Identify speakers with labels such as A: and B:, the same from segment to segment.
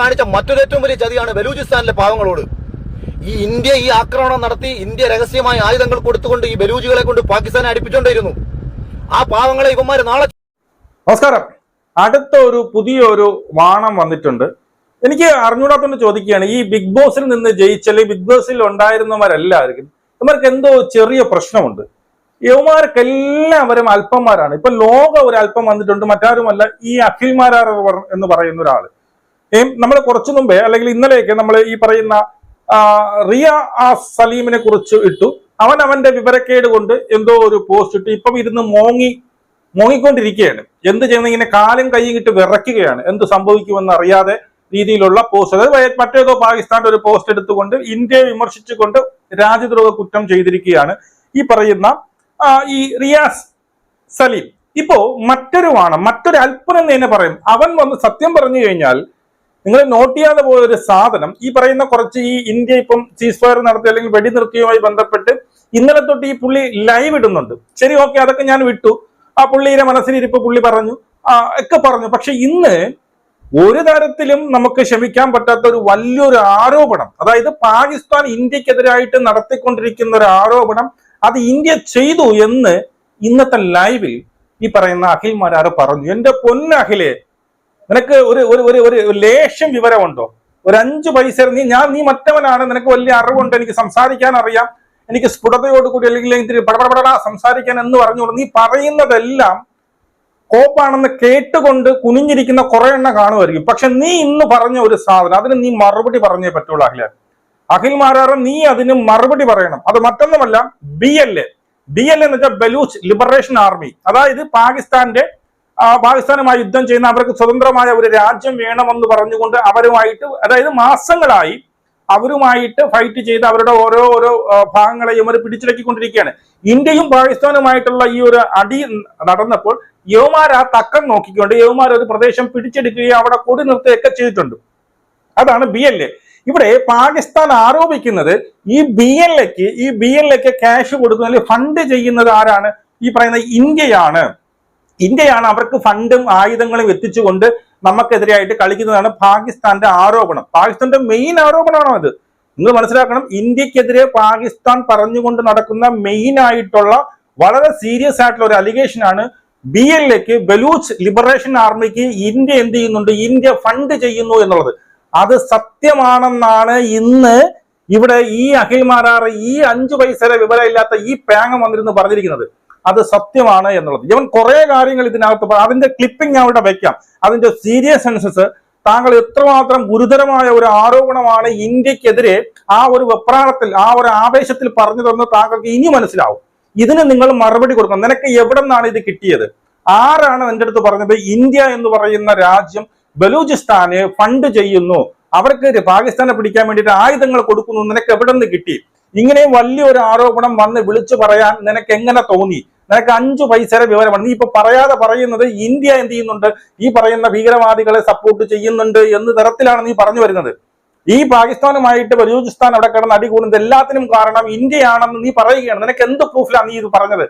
A: കാണിച്ച മറ്റൊരു ഏറ്റവും വലിയ ചതിയാണ് ബലൂചിസ്ഥാനിലെ പാവങ്ങളോട്. ഈ ഇന്ത്യ ഈ ആക്രമണം നടത്തി ഇന്ത്യ രഹസ്യമായ ആയുധങ്ങൾ കൊടുത്തുകൊണ്ട് ഈ ബലൂജികളെ കൊണ്ട് പാകിസ്ഥാനെ അടുപ്പിച്ചുകൊണ്ടിരുന്നു ആ പാവങ്ങളെ ഇവന്മാര് നാളെ
B: നമസ്കാരം. അടുത്ത ഒരു പുതിയ ഒരു വാണം വന്നിട്ടുണ്ട്. എനിക്ക് അറിഞ്ഞൂടാത്തോണ്ട് ചോദിക്കുകയാണ് ഈ ബിഗ് ബോസിൽ നിന്ന് ജയിച്ചല്ലേ ബിഗ് ബോസിൽ ഉണ്ടായിരുന്നവരെല്ലാവർക്കും ഇവർക്ക് എന്തോ ചെറിയ പ്രശ്നമുണ്ട്. യവമാർക്കെല്ലാവരും അല്പന്മാരാണ്. ഇപ്പൊ ലോകം ഒരു അല്പം വന്നിട്ടുണ്ട് മറ്റാരുമല്ല ഈ അഖിൽമാരാർ എന്ന് പറയുന്ന ഒരാൾ. നമ്മൾ കുറച്ചു മുമ്പേ അല്ലെങ്കിൽ ഇന്നലെയൊക്കെ നമ്മൾ ഈ പറയുന്ന റിയ ആ സലീമിനെ കുറിച്ച് ഇട്ടു. അവൻ അവന്റെ വിവരക്കേട് കൊണ്ട് എന്തോ ഒരു പോസ്റ്റ് ഇട്ട്. ഇപ്പം ഇരുന്ന് മോങ്ങി മോങ്ങിക്കൊണ്ടിരിക്കുകയാണ്. എന്ത് ചെയ്യുന്ന? ഇങ്ങനെ കാലും കൈയും ഇട്ട് വിറയ്ക്കുകയാണ്. എന്ത് സംഭവിക്കുമെന്ന് അറിയാതെ രീതിയിലുള്ള പോസ്റ്റ്. അതായത് മറ്റേതോ പാകിസ്ഥാന്റെ ഒരു പോസ്റ്റ് എടുത്തുകൊണ്ട് ഇന്ത്യയെ വിമർശിച്ചുകൊണ്ട് രാജ്യദ്രോഹ കുറ്റം ചെയ്തിരിക്കുകയാണ് ഈ പറയുന്ന ഈ റിയാസ് സലീം. ഇപ്പോ മറ്റൊരു വാണം മറ്റൊരു അല്പനം എന്ന് തന്നെ പറയും. അവൻ വന്ന് സത്യം പറഞ്ഞു കഴിഞ്ഞാൽ നിങ്ങൾ നോട്ട് ചെയ്യാതെ പോയ ഒരു സാധനം ഈ പറയുന്ന കുറച്ച് ഈ ഇന്ത്യ ഇപ്പം സീസ് ഫയർ നടത്തി അല്ലെങ്കിൽ വെടിനിർത്തിയുമായി ബന്ധപ്പെട്ട് ഇന്നലെ തൊട്ട് ഈ പുള്ളി ലൈവ് ഇടുന്നുണ്ട്. ശരി ഓക്കെ അതൊക്കെ ഞാൻ വിട്ടു. ആ പുള്ളിയുടെ മനസ്സിലിരിപ്പ് പുള്ളി പറഞ്ഞു. ഒക്കെ പറഞ്ഞു. പക്ഷെ ഇന്ന് ഒരു തരത്തിലും നമുക്ക് ക്ഷമിക്കാൻ പറ്റാത്ത ഒരു വലിയൊരു ആരോപണം അതായത് പാകിസ്ഥാൻ ഇന്ത്യക്കെതിരായിട്ട് നടത്തിക്കൊണ്ടിരിക്കുന്ന ഒരു ആരോപണം അത് ഇന്ത്യ ചെയ്തു എന്ന് ഇന്നത്തെ ലൈവിൽ ഈ പറയുന്ന അഖിൽ മാരാറ് പറഞ്ഞു. എന്റെ പൊന്ന അഖിലെ നിനക്ക് ഒരു ഒരു ഒരു ഒരു ലേശം വിവരമുണ്ടോ? ഒരു അഞ്ച് പൈസ നീ ഞാൻ നീ മറ്റവനാണ് നിനക്ക് വലിയ അറിവുണ്ട് എനിക്ക് സംസാരിക്കാൻ അറിയാം എനിക്ക് സ്ഫുടതയോടുകൂടി അല്ലെങ്കിൽ എനിക്ക് പടപടപട സംസാരിക്കാൻ എന്ന് പറഞ്ഞുകൊണ്ട് നീ പറയുന്നതെല്ലാം കോപ്പാണെന്ന് കേട്ടുകൊണ്ട് കുനിഞ്ഞിരിക്കുന്ന കുറെ എണ്ണം കാണുമായിരിക്കും. പക്ഷെ നീ ഇന്ന് പറഞ്ഞ ഒരു സാധനം അതിന് നീ മറുപടി പറഞ്ഞേ പറ്റുള്ളൂ അഖില. അഖിൽ മാരാറ് നീ അതിന് മറുപടി പറയണം. അത് മറ്റൊന്നുമല്ല B L A B L എന്ന് വെച്ചാൽ ബലൂച്ച് ലിബറേഷൻ ആർമി. അതായത് പാകിസ്ഥാന്റെ പാകിസ്ഥാനുമായി യുദ്ധം ചെയ്യുന്ന അവർക്ക് സ്വതന്ത്രമായ ഒരു രാജ്യം വേണമെന്ന് പറഞ്ഞുകൊണ്ട് അവരുമായിട്ട് അതായത് മാസങ്ങളായി അവരുമായിട്ട് ഫൈറ്റ് ചെയ്ത് അവരുടെ ഓരോ ഓരോ ഭാഗങ്ങളെയും അവർ പിടിച്ചടക്കിക്കൊണ്ടിരിക്കുകയാണ്. ഇന്ത്യയും പാകിസ്ഥാനുമായിട്ടുള്ള ഈ ഒരു അടി നടന്നപ്പോൾ യവമാർ ആ തക്കം നോക്കിക്കൊണ്ട് യവമാർ ഒരു പ്രദേശം പിടിച്ചെടുക്കുകയും അവിടെ കൊടി നിർത്തുകയൊക്കെ ചെയ്തിട്ടുണ്ട്. അതാണ് ബി എൽ എ ഇവിടെ പാകിസ്ഥാൻ ആരോപിക്കുന്നത് ഈ ബി എൽ എക്ക് ഈ ബി എൽ എക്ക് ക്യാഷ് കൊടുക്കുന്ന ഫണ്ട് ചെയ്യുന്നത് ആരാണ്? ഈ പറയുന്ന ഇന്ത്യയാണ്. ഇന്ത്യയാണ് അവർക്ക് ഫണ്ടും ആയുധങ്ങളും എത്തിച്ചുകൊണ്ട് നമുക്കെതിരെയായിട്ട് കളിക്കുന്നതാണ് പാകിസ്ഥാന്റെ ആരോപണം. പാകിസ്ഥാന്റെ മെയിൻ ആരോപണമാണോ അത് നിങ്ങൾ മനസ്സിലാക്കണം ഇന്ത്യക്കെതിരെ പാകിസ്ഥാൻ പറഞ്ഞുകൊണ്ട് നടക്കുന്ന മെയിൻ ആയിട്ടുള്ള വളരെ സീരിയസ് ആയിട്ടുള്ള ഒരു അലിഗേഷൻ ആണ് ബി എല്ലേക്ക് ബലൂച്ച് ലിബറേഷൻ ആർമിക്ക് ഇന്ത്യ എന്ത് ചെയ്യുന്നുണ്ട്? ഇന്ത്യ ഫണ്ട് ചെയ്യുന്നു എന്നുള്ളത്. അത് സത്യമാണെന്നാണ് ഇന്ന് ഇവിടെ ഈ അഖിൽ മാരാറ് ഈ അഞ്ചു പൈസയുടെ വിവരമില്ലാത്ത ഈ പേങ്ങം വന്നിരുന്ന് പറഞ്ഞിരിക്കുന്നത്. അത് സത്യമാണ് എന്നുള്ളത്. ഇവൻ കുറെ കാര്യങ്ങൾ ഇതിനകത്ത് അതിന്റെ ക്ലിപ്പിംഗ് ഇവിടെ വെക്കാം. അതിന്റെ സീരിയസ് സെൻസസ് താങ്കൾ എത്രമാത്രം ഗുരുതരമായ ഒരു ആരോപണമാണ് ഇന്ത്യക്കെതിരെ ആ ഒരു വെപ്രാളത്തിൽ ആ ഒരു ആവേശത്തിൽ പറഞ്ഞതെന്ന് താങ്കൾക്ക് ഇനി മനസ്സിലാവും. ഇതിന് നിങ്ങൾ മറുപടി കൊടുക്കണം. നിനക്ക് എവിടെ നിന്നാണ് ഇത് കിട്ടിയത്? ആരാണ് എന്റെ അടുത്ത് പറഞ്ഞത്? ഇന്ത്യ എന്ന് പറയുന്ന രാജ്യം ബലൂചിസ്ഥാന് ഫണ്ട് ചെയ്യുന്നു. അവർക്ക് പാകിസ്ഥാനെ പിടിക്കാൻ വേണ്ടിയിട്ട് ആയുധങ്ങൾ കൊടുക്കുന്നു. നിനക്ക് എവിടെ നിന്ന് കിട്ടി? ഇങ്ങനെ വലിയൊരു ആരോപണം വന്ന് വിളിച്ചു പറയാൻ നിനക്ക് എങ്ങനെ തോന്നി? നിനക്ക് അഞ്ചു പൈസയുടെ വിവരമാണ് നീ ഇപ്പൊ പറയാതെ പറയുന്നത് ഇന്ത്യ എന്ത് ചെയ്യുന്നുണ്ട്? ഈ പറയുന്ന ഭീകരവാദികളെ സപ്പോർട്ട് ചെയ്യുന്നുണ്ട് എന്ന് തരത്തിലാണ് നീ പറഞ്ഞു വരുന്നത്. ഈ പാകിസ്ഥാനുമായിട്ട് ബലൂചിസ്ഥാൻ അവിടെ കിടന്ന് അടി കൂടുന്നത് എല്ലാത്തിനും കാരണം ഇന്ത്യയാണെന്ന് നീ പറയുകയാണ്. നിനക്ക് എന്ത് പ്രൂഫിലാണ് നീ ഇത് പറഞ്ഞത്?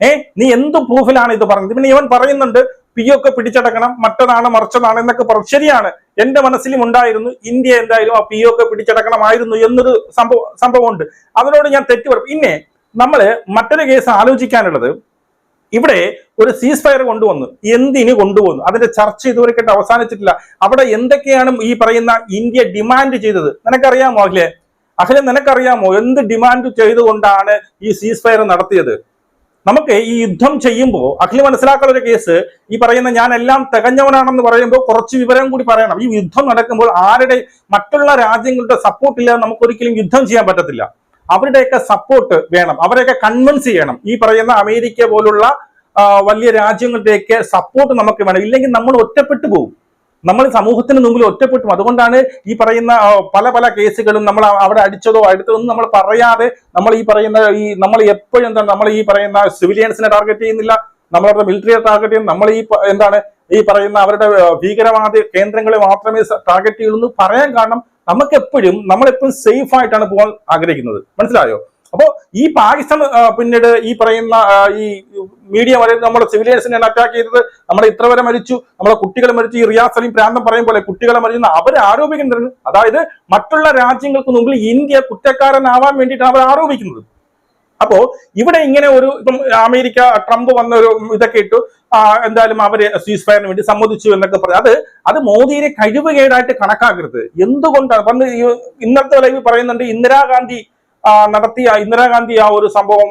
B: ഏ? നീ എന്ത് പ്രൂഫിലാണ് ഇത് പറഞ്ഞത്? പിന്നെ ഇവൻ പറയുന്നുണ്ട് പി ഒക്കെ പിടിച്ചടക്കണം മറ്റതാണ് മറിച്ചതാണ് എന്നൊക്കെ പറഞ്ഞു ശരിയാണ്. എന്റെ മനസ്സിലും ഉണ്ടായിരുന്നു ഇന്ത്യ എന്തായാലും ആ പി ഒക്കെ പിടിച്ചടക്കണമായിരുന്നു എന്നൊരു സംഭവം സംഭവമുണ്ട്. അതിനോട് ഞാൻ തെറ്റു പറയും പിന്നെ നമ്മൾ മറ്റൊരു കേസ് ആലോചിക്കാനുള്ളത് ഇവിടെ ഒരു സീസ് ഫയർ കൊണ്ടുവന്നു. എന്തിന് കൊണ്ടുവന്നു? അതിന്റെ ചർച്ച ഇതുവരെ കേട്ട് അവസാനിച്ചിട്ടില്ല. അവിടെ എന്തൊക്കെയാണ് ഈ പറയുന്ന ഇന്ത്യ ഡിമാൻഡ് ചെയ്തത്? നിനക്കറിയാമോ അഖിലെ? അഖിലെ നിനക്കറിയാമോ എന്ത് ഡിമാൻഡ് ചെയ്തുകൊണ്ടാണ് ഈ സീസ് ഫയർ നടത്തിയത്? നമുക്ക് ഈ യുദ്ധം ചെയ്യുമ്പോൾ അഖിൽ മനസ്സിലാക്കുന്ന ഒരു കേസ് ഈ പറയുന്ന ഞാൻ എല്ലാം തികഞ്ഞവനാണെന്ന് പറയുമ്പോൾ കുറച്ച് വിവരം കൂടി പറയണം. ഈ യുദ്ധം നടക്കുമ്പോൾ ആരുടെ മറ്റുള്ള രാജ്യങ്ങളുടെ സപ്പോർട്ട് ഇല്ലാതെ നമുക്ക് ഒരിക്കലും യുദ്ധം ചെയ്യാൻ പറ്റത്തില്ല. അവരുടെയൊക്കെ സപ്പോർട്ട് വേണം. അവരെയൊക്കെ കൺവിൻസ് ചെയ്യണം. ഈ പറയുന്ന അമേരിക്ക പോലുള്ള വലിയ രാജ്യങ്ങളുടെയൊക്കെ സപ്പോർട്ട് നമുക്ക് വേണം. ഇല്ലെങ്കിൽ നമ്മൾ ഒറ്റപ്പെട്ടു പോകും. നമ്മൾ സമൂഹത്തിന് മുമ്പിൽ ഒറ്റപ്പെട്ടു. അതുകൊണ്ടാണ് ഈ പറയുന്ന പല പല കേസുകളും നമ്മൾ അവിടെ അടിച്ചതോ അടുത്തതൊന്നും നമ്മൾ പറയാതെ നമ്മൾ ഈ പറയുന്ന ഈ നമ്മൾ എപ്പോഴും എന്താണ് നമ്മൾ ഈ പറയുന്ന സിവിലിയൻസിനെ ടാർഗറ്റ് ചെയ്യുന്നില്ല. നമ്മളവരുടെ മിലിറ്ററിയെ ടാർഗറ്റ് ചെയ്യുന്നു നമ്മൾ ഈ എന്താണ് ഈ പറയുന്ന അവരുടെ ഭീകരവാദ കേന്ദ്രങ്ങളെ മാത്രമേ ടാർഗറ്റ് ചെയ്യുള്ളൂ എന്ന് പറയാൻ കാരണം നമുക്ക് എപ്പോഴും നമ്മളെപ്പോഴും സേഫ് ആയിട്ടാണ് പോകാൻ ആഗ്രഹിക്കുന്നത്. മനസ്സിലായോ? അപ്പോ ഈ പാകിസ്ഥാൻ പിന്നീട് ഈ പറയുന്ന ഈ മീഡിയ നമ്മുടെ സിവിലിയൻസിനെ അറ്റാക്ക് ചെയ്തത്. നമ്മളെ ഇത്ര വരെ മരിച്ചു. നമ്മളെ കുട്ടികൾ മരിച്ചു. ഈ റിയാസ് അലീം പ്രാന്തം പറയും പോലെ കുട്ടികളെ മരിച്ചു അവർ ആരോപിക്കുന്നുണ്ട്. അതായത് മറ്റുള്ള രാജ്യങ്ങൾക്ക് മുമ്പിൽ ഇന്ത്യ കുറ്റക്കാരനാവാൻ വേണ്ടിയിട്ടാണ് അവർ ആരോപിക്കുന്നത്. അപ്പോ ഇവിടെ ഇങ്ങനെ ഒരു ഇപ്പം അമേരിക്ക ട്രംപ് വന്ന ഒരു ഇതൊക്കെ ഇട്ടു. എന്തായാലും അവർ സീസ് ഫയറിന് വേണ്ടി സമ്മതിച്ചു എന്നൊക്കെ പറഞ്ഞു. അത് അത് മോദിയെ കഴിവുകേടായിട്ട് കണക്കാക്കരുത്. എന്തുകൊണ്ടാണ്? പണ്ട് ഇന്നത്തെ ലൈവ് പറയുന്നുണ്ട് ഇന്ദിരാഗാന്ധി നടത്തിയ ഇന്ദിരാഗാന്ധി ആ ഒരു സംഭവം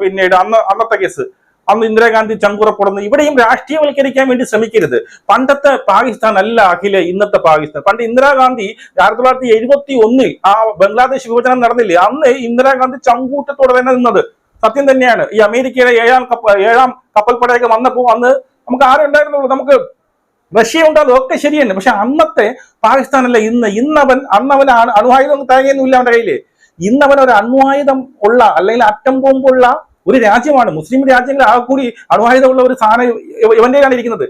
B: പിന്നീട് അന്ന് അന്നത്തെ കേസ്. അന്ന് ഇന്ദിരാഗാന്ധി ചങ്കുറപ്പെടുന്നു. ഇവിടെയും രാഷ്ട്രീയവൽക്കരിക്കാൻ വേണ്ടി ശ്രമിക്കരുത്. പണ്ടത്തെ പാകിസ്ഥാൻ അല്ല അഖില ഇന്നത്തെ പാകിസ്ഥാൻ. പണ്ട് ഇന്ദിരാഗാന്ധി ആയിരത്തി തൊള്ളായിരത്തി എഴുപത്തി ഒന്നിൽ ആ ബംഗ്ലാദേശ് വിഭജനം നടന്നില്ലേ? അന്ന് ഇന്ദിരാഗാന്ധി ചങ്കൂട്ടത്തോടെ തന്നെ നിന്നത്. സത്യം തന്നെയാണ്. ഈ അമേരിക്കയുടെ ഏഴാം കപ്പ ഏഴാം കപ്പൽപ്പടയൊക്കെ വന്നപ്പോൾ അന്ന് നമുക്ക് ആരും ഉണ്ടായിരുന്നുള്ളൂ? നമുക്ക് റഷ്യ ഉണ്ടാകും ഒക്കെ ശരി പക്ഷെ അന്നത്തെ പാകിസ്ഥാനല്ല ഇന്ന്. ഇന്നവൻ അന്നവനാണ്. അണു- അണുവായുധം തേങ്ങയൊന്നുമില്ല അവന്റെ കയ്യിൽ. ഇന്നവൻ ഒരു അണ്വായുധം ഉള്ള അല്ലെങ്കിൽ അറ്റം ബോംബുള്ള ഒരു രാജ്യമാണ് മുസ്ലിം രാജ്യങ്ങൾ ആ കൂടി അണ്വായുധമുള്ള ഒരു സാധനം ഇവന്റെയാണ് ഇരിക്കുന്നത്.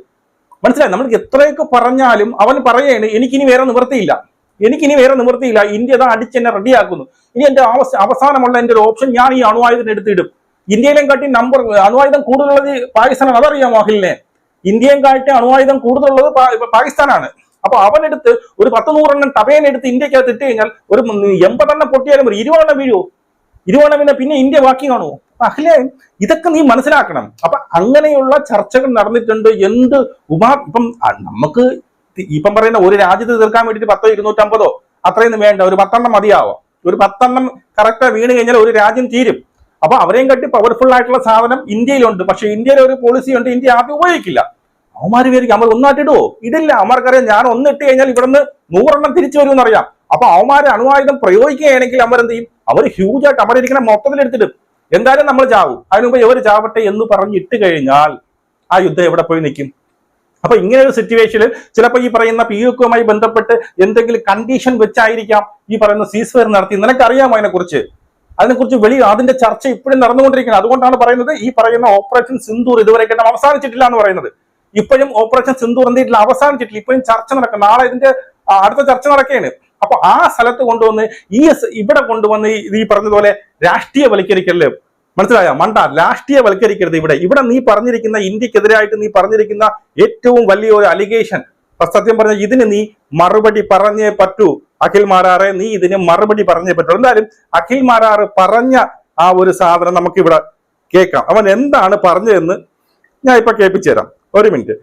B: മനസ്സിലായി? നമ്മൾ എത്രയൊക്കെ പറഞ്ഞാലും അവൻ പറയാണ് എനിക്കിനി വേറെ നിവൃത്തിയില്ല. എനിക്കിനി വേറെ നിവൃത്തിയില്ല. ഇന്ത്യ അത് അടിച്ച് എന്നെ റെഡിയാക്കുന്നു ഇനി എന്റെ അവസാനമുള്ള എന്റെ ഒരു ഓപ്ഷൻ ഞാൻ ഈ അണുവായുധം എടുത്തിടും ഇന്ത്യയിലും കാട്ടി നമ്പർ അണുവായുധം കൂടുതലുള്ളത് പാകിസ്ഥാനാണ്. അതറിയാമോ അഖിലിനെ? ഇന്ത്യയും കാട്ടി അണുവായുധം കൂടുതലുള്ളത് പാകിസ്ഥാനാണ്. അപ്പൊ അവനെടുത്ത് ഒരു പത്ത് നൂറെണ്ണം ടബേനെടുത്ത് ഇന്ത്യക്കകത്ത് ഇട്ട് കഴിഞ്ഞാൽ ഒരു എൺപതെണ്ണം പൊട്ടിയാലും ഒരു ഇരുപതെണ്ണം വീഴുവോ? ഇരുപതെണ്ണം പിന്നെ പിന്നെ ഇന്ത്യ ബാക്കി കാണുമോ അഖിലേ ഇതൊക്കെ നീ മനസ്സിലാക്കണം. അപ്പൊ അങ്ങനെയുള്ള ചർച്ചകൾ നടന്നിട്ടുണ്ട്. എന്ത് ഉപാ ഇപ്പം നമുക്ക് ഇപ്പം പറയുന്ന ഒരു രാജ്യത്ത് തീർക്കാൻ വേണ്ടിയിട്ട് പത്തോ ഇരുന്നൂറ്റമ്പതോ അത്രയൊന്നും വേണ്ട. ഒരു പത്തെണ്ണം മതിയാവോ? ഒരു പത്തെണ്ണം കറക്റ്റ് വീണ് കഴിഞ്ഞാൽ ഒരു രാജ്യം തീരും. അപ്പൊ അവരെയും കട്ടി പവർഫുൾ ആയിട്ടുള്ള സാധനം ഇന്ത്യയിലുണ്ട്. പക്ഷെ ഇന്ത്യയിലെ ഒരു പോളിസി ഉണ്ട്. ഇന്ത്യ ആദ്യം ഉപയോഗിക്കില്ല. അവന്മാര് വിചാരിക്കും നമ്മൾ ഒന്നാട്ടിടുവോ ഇടില്ല അവന്മാർക്കറിയാം ഞാൻ ഒന്നിട്ട് കഴിഞ്ഞാൽ ഇവിടുന്ന് നൂറെണ്ണം തിരിച്ചു വരുമെന്ന് അറിയാം അപ്പൊ അവന്മാര് അണുവായുധം പ്രയോഗിക്കുകയാണെങ്കിൽ അവരെന്ത് ചെയ്യും? അവർ ഹ്യൂജ് ആയിട്ട് അവരിരിക്കണ എടുത്തിടും. എന്തായാലും നമ്മൾ ചാവും. അതിനു മുമ്പ് ഇവർ ചാവട്ടെ എന്ന് പറഞ്ഞ് ഇട്ട് കഴിഞ്ഞാൽ ആ യുദ്ധം എവിടെ പോയി നിൽക്കും അപ്പൊ ഇങ്ങനെ ഒരു സിറ്റുവേഷനിൽ ചിലപ്പോൾ ഈ പറയുന്ന പി യുക്കുമായി ബന്ധപ്പെട്ട് എന്തെങ്കിലും കണ്ടീഷൻ വെച്ചായിരിക്കാം ഈ പറയുന്ന സീസ് ഫയർ നടത്തി. നിനക്കറിയാമോ അതിനെക്കുറിച്ച്? അതിനെക്കുറിച്ച് വെളി അതിന്റെ ചർച്ച ഇപ്പോഴും നടന്നുകൊണ്ടിരിക്കുന്നത് അതുകൊണ്ടാണ് പറയുന്നത് ഈ പറയുന്ന ഓപ്പറേഷൻ സിന്ദൂർ ഇതുവരെ അവസാനിച്ചിട്ടില്ല എന്ന് പറയുന്നത്. ഇപ്പോഴും ഓപ്പറേഷൻ സിന്ധു എന്തിട്ടില്ല അവസാനിച്ചിട്ടില്ല. ഇപ്പോഴും ചർച്ച നടക്കും നാളെ ഇതിന്റെ അടുത്ത ചർച്ച നടക്കുകയാണ്. അപ്പൊ ആ സ്ഥലത്ത് കൊണ്ടുവന്ന് ഈ ഇവിടെ കൊണ്ടുവന്ന് ഈ- പറഞ്ഞതുപോലെ രാഷ്ട്രീയ വൽക്കരിക്കൽ. മനസ്സിലായ? മണ്ട രാഷ്ട്രീയ വൽക്കരിക്കരുത് ഇവിടെ. ഇവിടെ നീ പറഞ്ഞിരിക്കുന്ന ഇന്ത്യക്കെതിരായിട്ട് നീ പറഞ്ഞിരിക്കുന്ന ഏറ്റവും വലിയ ഒരു അലിഗേഷൻ സത്യം പറഞ്ഞ ഇതിന് നീ മറുപടി പറഞ്ഞേ പറ്റൂ. അഖിൽ മാരാറെ നീ ഇതിന് മറുപടി പറഞ്ഞേ പറ്റൂ. എന്തായാലും അഖിൽ മാരാറ് പറഞ്ഞ ആ ഒരു സാധനം നമുക്ക് ഇവിടെ കേൾക്കാം. അവൻ എന്താണ് പറഞ്ഞതെന്ന് ഞാൻ ഇപ്പൊ കേൾപ്പിച്ചു തരാം ഒരു മിനിറ്റ്.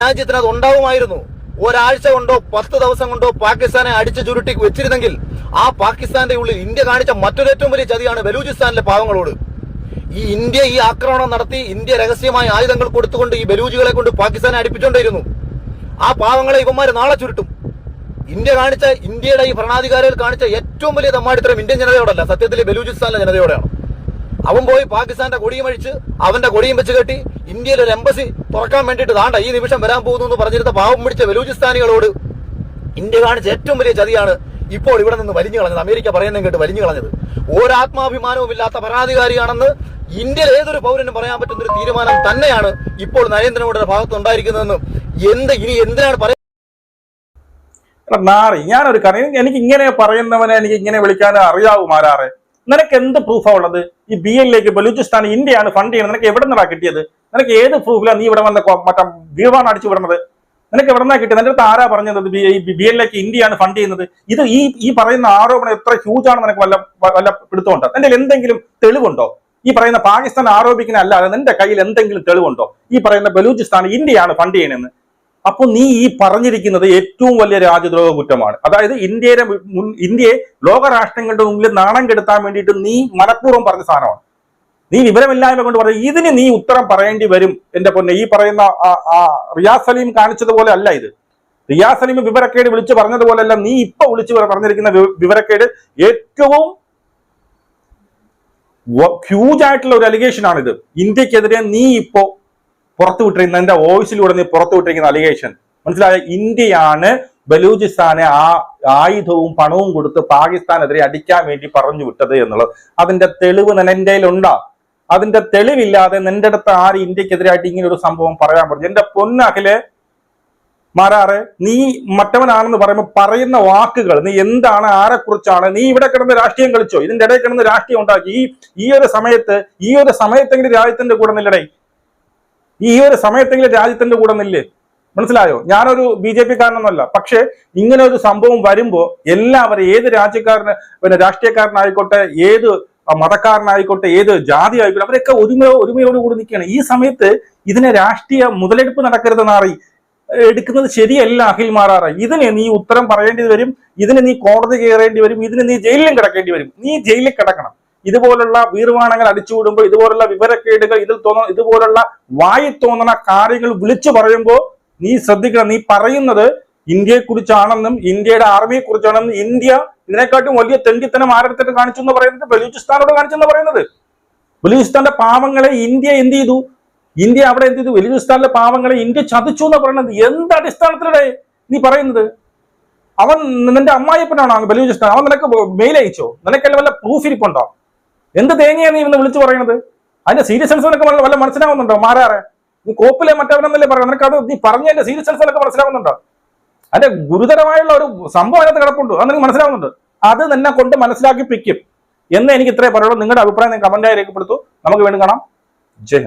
A: രാജ്യത്തിന് അത് ഉണ്ടാവുമായിരുന്നു. ഒരാഴ്ച കൊണ്ടോ പത്ത് ദിവസം കൊണ്ടോ പാകിസ്ഥാനെ അടിച്ചു ചുരുട്ടി വെച്ചിരുന്നെങ്കിൽ ആ പാകിസ്ഥാന്റെ ഉള്ളിൽ ഇന്ത്യ കാണിച്ച മറ്റൊരു ഏറ്റവും വലിയ ചതിയാണ് ബലൂചിസ്ഥാനിലെ പാവങ്ങളോട്. ഈ ഇന്ത്യ ഈ ആക്രമണം നടത്തി ഇന്ത്യ രഹസ്യമായ ആയുധങ്ങൾ കൊടുത്തുകൊണ്ട് ഈ ബലൂജികളെ കൊണ്ട് പാകിസ്ഥാനെ അടിപ്പിച്ചുകൊണ്ടിരുന്നു ആ പാവങ്ങളെ ഇവന്മാര് നാളെ ചുരുട്ടും. ഇന്ത്യ കാണിച്ച ഇന്ത്യയുടെ ഈ ഭരണാധികാരികൾ കാണിച്ച ഏറ്റവും വലിയ തമ്മാടിത്തരം ഇന്ത്യൻ ജനതയോടല്ല സത്യത്തിൽ ബലൂചിസ്ഥാനിലെ ജനതയോടെയാണ്. അവൻ പോയി പാകിസ്ഥാന്റെ കൊടിയും അഴിച്ച് അവന്റെ കൊടിയും വെച്ച് കെട്ടി ഇന്ത്യയിൽ ഒരു എംബസി തുറക്കാൻ വേണ്ടിയിട്ട് താണ്ട ഈ നിമിഷം വരാൻ പോകുന്നു എന്ന് പറഞ്ഞിരുന്ന പാവം പിടിച്ച ബലൂചിസ്ഥാനികളോട് ഇന്ത്യ കാണിച്ച ഏറ്റവും വലിയ ചതിയാണ് ഇപ്പോൾ ഇവിടെ നിന്ന് വലിഞ്ഞു കളഞ്ഞത്. അമേരിക്ക പറയുന്നതും കേട്ട് വലിഞ്ഞു കളഞ്ഞത്. ഒരാത്മാഭിമാനവും ഇല്ലാത്ത പരാതികാരിയാണെന്ന് ഇന്ത്യയിൽ ഏതൊരു പൗരനും പറയാൻ പറ്റുന്ന ഒരു തീരുമാനം തന്നെയാണ് ഇപ്പോൾ നരേന്ദ്രമോദിയുടെ ഭാഗത്ത് ഉണ്ടായിരിക്കുന്നതെന്ന് എന്ത് ഇനി എന്തിനാണ് പറയുന്നത്?
B: ഞാനൊരു കാര്യം എനിക്ക് ഇങ്ങനെ പറയുന്നവനെ എനിക്ക് ഇങ്ങനെ വിളിക്കാൻ അറിയാവൂ മാരാറെ നിനക്ക് എന്ത് പ്രൂഫാണ് ഉള്ളത് ഈ ബി എല്ലിലേക്ക് ബലൂചിസ്ഥാൻ ഇന്ത്യയാണ് ഫണ്ട് ചെയ്യുന്നത്. നിനക്ക് എവിടെ നിന്നാണ് കിട്ടിയത്? നിനക്ക് ഏത് പ്രൂഫിലാണ് നീ ഇവിടെ വന്ന മറ്റേ വീവാണ് അടിച്ചു വിടുന്നത്? നിനക്ക് എവിടെ നിന്നാണ് കിട്ടിയത്? നിന്റെ അടുത്ത് ആരാ പറഞ്ഞത്? ബി എല്ലിലേക്ക് ഇന്ത്യയാണ് ഫണ്ട് ചെയ്യുന്നത്. ഇത് ഈ ഈ പറയുന്ന ആരോപണം എത്ര ഹ്യൂജ് ആണ് നിനക്ക് വല്ല വല്ല പിടുത്തമുണ്ടോ? നിന്റെ എന്തെങ്കിലും തെളിവുണ്ടോ? ഈ പറയുന്ന പാകിസ്ഥാൻ ആരോപിക്കുന്ന അല്ലാതെ നിന്റെ കയ്യിൽ എന്തെങ്കിലും തെളിവുണ്ടോ? ഈ പറയുന്ന ബലൂചിസ്ഥാൻ ഇന്ത്യയാണ് ഫണ്ട് ചെയ്യണമെന്ന് അപ്പൊ നീ ഈ പറഞ്ഞിരിക്കുന്നത് ഏറ്റവും വലിയ രാജ്യദ്രോഹ കുറ്റമാണ്. അതായത് ഇന്ത്യയുടെ മുൻ ഇന്ത്യയെ ലോകരാഷ്ട്രങ്ങളുടെ മുമ്പിൽ നാണം കെടുത്താൻ വേണ്ടിയിട്ട് നീ മനഃപൂർവം പറഞ്ഞ സാധനമാണ്. നീ വിവരമില്ലായ്മ കൊണ്ട് പറഞ്ഞു ഇതിന് നീ ഉത്തരം പറയേണ്ടി വരും എന്റെ പൊന്നെ. ഈ പറയുന്ന റിയാസ് സലീം കാണിച്ചതുപോലെ അല്ല ഇത്. റിയാസ് സലീം വിവരക്കേട് വിളിച്ചു പറഞ്ഞതുപോലെയല്ല നീ ഇപ്പൊ വിളിച്ചു പറഞ്ഞിരിക്കുന്ന വിവരക്കേട് ഏറ്റവും ഹ്യൂജ് ആയിട്ടുള്ള ഒരു അലിഗേഷൻ ആണിത്. ഇന്ത്യക്കെതിരെ നീ ഇപ്പോ പുറത്തു വിട്ടിരിക്കുന്ന എന്റെ വോയിസിലൂടെ നീ പുറത്തു വിട്ടിരിക്കുന്ന അലിഗേഷൻ. മനസ്സിലായ? ഇന്ത്യയാണ് ബലൂചിസ്ഥാനെ ആ ആയുധവും പണവും കൊടുത്ത് പാകിസ്ഥാനെതിരെ അടിക്കാൻ വേണ്ടി പറഞ്ഞു വിട്ടത് എന്നുള്ളത്. അതിന്റെ തെളിവ് നിന്റെ ഉണ്ടാ അതിന്റെ തെളിവില്ലാതെ നിന്റെ അടുത്ത് ആര് ഇന്ത്യക്കെതിരായിട്ട് ഇങ്ങനെ ഒരു സംഭവം പറയാൻ പറഞ്ഞു? എന്റെ പൊന്നകലെ മാറാറെ നീ മറ്റവനാണെന്ന് പറയുമ്പോൾ പറയുന്ന വാക്കുകൾ നീ എന്താണ് ആരെക്കുറിച്ചാണ് നീ ഇവിടെ കിടന്ന് രാഷ്ട്രീയം കളിച്ചോ? ഇതിന്റെ ഇടയിൽ കിടന്ന് രാഷ്ട്രീയം ഉണ്ടാക്കി. ഈ ഈ ഒരു സമയത്ത് ഈ ഒരു സമയത്തെങ്കിലും രാജ്യത്തിന്റെ കൂടെ നില്ലടേ. ഈ ഒരു സമയത്തെങ്കിലും രാജ്യത്തിന്റെ കൂടെ നില്ലേ. മനസ്സിലായോ? ഞാനൊരു ബി ജെ പി കാരനൊന്നുമല്ല പക്ഷേ ഇങ്ങനെ ഒരു സംഭവം വരുമ്പോ എല്ലാവരും ഏത് രാജ്യക്കാരന് പിന്നെ രാഷ്ട്രീയക്കാരനായിക്കോട്ടെ ഏത് മതക്കാരനായിക്കോട്ടെ ഏത് ജാതി ആയിക്കോട്ടെ അവരൊക്കെ ഒരുമയോ ഒരുമയോട് കൂടി നിൽക്കുകയാണ്. ഈ സമയത്ത് ഇതിനെ രാഷ്ട്രീയ മുതലെടുപ്പ് നടക്കരുതെന്നാറി എടുക്കുന്നത് ശരിയല്ല അഖിൽ മാറാറ. ഇതിന് നീ ഉത്തരം പറയേണ്ടി വരും ഇതിന് നീ കോടതി കയറേണ്ടി വരും ഇതിന് നീ ജയിലിലും കിടക്കേണ്ടി വരും. നീ ജയിലിൽ കിടക്കണം. ഇതുപോലുള്ള വീർവാണങ്ങൾ അടിച്ചുവിടുമ്പോൾ ഇതുപോലുള്ള വിവരക്കേടുകൾ ഇതിൽ തോന്നുന്ന ഇതുപോലുള്ള വായി തോന്നുന്ന കാര്യങ്ങൾ വിളിച്ചു പറയുമ്പോൾ നീ ശ്രദ്ധിക്കണം. നീ പറയുന്നത് ഇന്ത്യയെക്കുറിച്ചാണെന്നും ഇന്ത്യയുടെ ആർമിയെ കുറിച്ചാണെന്നും ഇന്ത്യ ഇതിനെക്കാട്ടും വലിയ തെണ്ടിത്തനം ആരെടുത്തിട്ട് കാണിച്ചു എന്ന് പറയുന്നത്? ബലൂചിസ്ഥാനോട് കാണിച്ചെന്ന് പറയുന്നത്. ബലൂചിസ്ഥാന്റെ പാവങ്ങളെ ഇന്ത്യ എന്ത് ചെയ്തു? ഇന്ത്യ അവിടെ എന്ത് ചെയ്തു? ബലൂചിസ്ഥാനിലെ പാവങ്ങളെ ഇന്ത്യ ചതിച്ചു എന്ന് പറയുന്നത്? എന്ത് അടിസ്ഥാനത്തിലൂടെ നീ പറയുന്നത്? അവൻ നിന്റെ അമ്മായിപ്പനാണോ ബലൂചിസ്ഥാൻ. അവൻ നിനക്ക് മെയിൽ അയച്ചോ? നിനക്കല്ല വല്ല പ്രൂഫ് ഇരിപ്പുണ്ടോ? എന്ത് തേങ്ങയാ നീ ഇന്ന് വിളിച്ചു പറയുന്നത്? അതിന്റെ സീരിയസ്നെസ് നിനക്ക് വല്ല മനസ്സിലാവുന്നുണ്ടോ മാറാറെ? നീ കോപ്പിലെ മറ്റവനെന്നല്ലേ പറയുന്നത്? നിനക്ക് അത് നീ പറഞ്ഞതിന്റെ സീരിയസ്നെസ് നിനക്ക് മനസ്സിലാവുന്നുണ്ടോ? അതിന്റെ ഗുരുതരമായുള്ള ഒരു സംഭവം അതിനകത്ത് കിടപ്പുണ്ട്. അത് നിനക്ക് മനസ്സിലാവുന്നുണ്ട്. അത് നിന്നെ കൊണ്ട് മനസ്സിലാക്കിപ്പിക്കും. എന്ന് എനിക്ക് ഇത്രേ പറയുള്ളൂ. നിങ്ങളുടെ അഭിപ്രായം നിങ്ങൾ കമന്റായി രേഖപ്പെടുത്തു. നമുക്ക് വീണ്ടും കാണാം. ജയ്